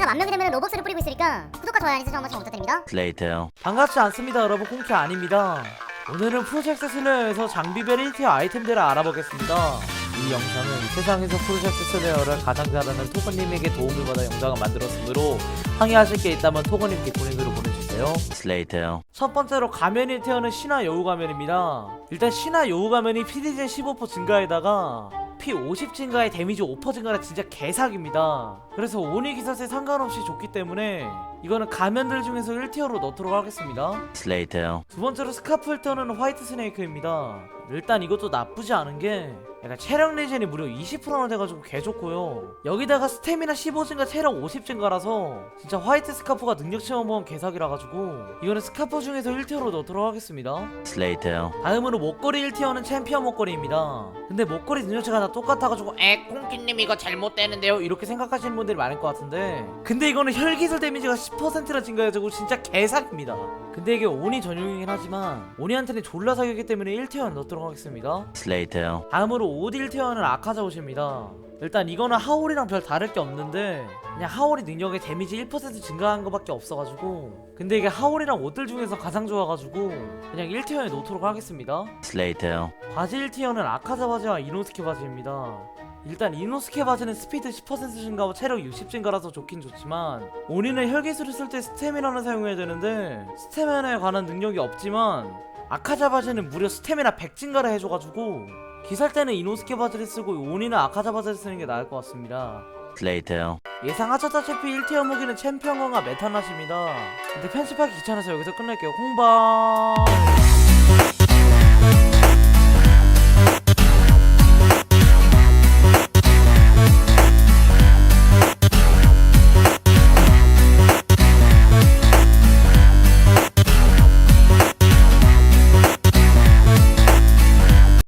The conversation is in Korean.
구독자가 만 명이 되면 로벅스를 뿌리고 있으니까 구독과 좋아요 알림 설정 한번 좀 부탁드립니다. Later. 반갑지 않습니다 여러분 콩키 아닙니다 오늘은 프로젝트 슬레어에서 장비별 1티어 아이템들을 알아보겠습니다 이 영상은 세상에서 프로젝트 슬레어를 가장 잘하는 토건님에게 도움을 받아 영상을 만들었으므로 항의하실 게 있다면 토건님 뒷코닝으로 보내주세요 Later. 첫 번째로 가면 1티어는 신화 여우 가면입니다 일단 신화 여우 가면이 PD제 15% 증가에다가 피50 증가에 데미지 5% 증가라 진짜 개사기입니다. 그래서 오니 기사세 상관없이 좋기 때문에 이거는 가면들 중에서 1티어로 넣도록 하겠습니다 Later. 두 번째로 스카프일터는 화이트 스네이크입니다. 일단 이것도 나쁘지 않은 게 약간 체력 레젠이 무려 20%나 돼가지고 개 좋고요. 여기다가 스태미나 15 증가, 체력 50 증가라서 진짜 화이트 스카프가 능력 체험 보험 개사기라 가지고 이거는 스카프 중에서 1티어로 넣도록 하겠습니다. Later. 다음으로 목걸이 1티어는 챔피언 목걸이입니다. 근데 목걸이 능력치가 다 똑같아가지고 에 콩키님 이거 잘못되는데요 이렇게 생각하시는 분들이 많을 것 같은데 근데 이거는 혈기술 데미지가 10%나 증가해가지고 진짜 개사기입니다. 근데 이게 오니 전용이긴 하지만 오니한테는 졸라 사기이기 때문에 1티어 넣도록 하겠습니다. Later. 다음으로 5딜 티어는 아카자 옷입니다. 일단 이거는 하울이랑 별 다를 게 없는데 그냥 하울이 능력에 데미지 1% 증가한 거밖에 없어가지고 근데 이게 하울이랑 옷들 중에서 가장 좋아가지고 그냥 1티어에 놓도록 하겠습니다. Later. 바지 1티어는 아카자 바지와 이노스케 바지입니다. 일단 이노스케 바지는 스피드 10% 증가와 체력 60 증가라서 좋긴 좋지만 오니는 혈기술을 쓸 때 스태미나를 사용해야 되는데 스태미나에 관한 능력이 없지만 아카자 바지는 무려 스태미나 100 증가를 해줘가지고 기살 때는 이노스케 바지를 쓰고 오니는 아카자 바지를 쓰는 게 나을 것 같습니다. Later. 예상하셨다시피 1티어 무기는 챔피언과 메타낫입니다. 근데 편집하기 귀찮아서 여기서 끝낼게요. 홍박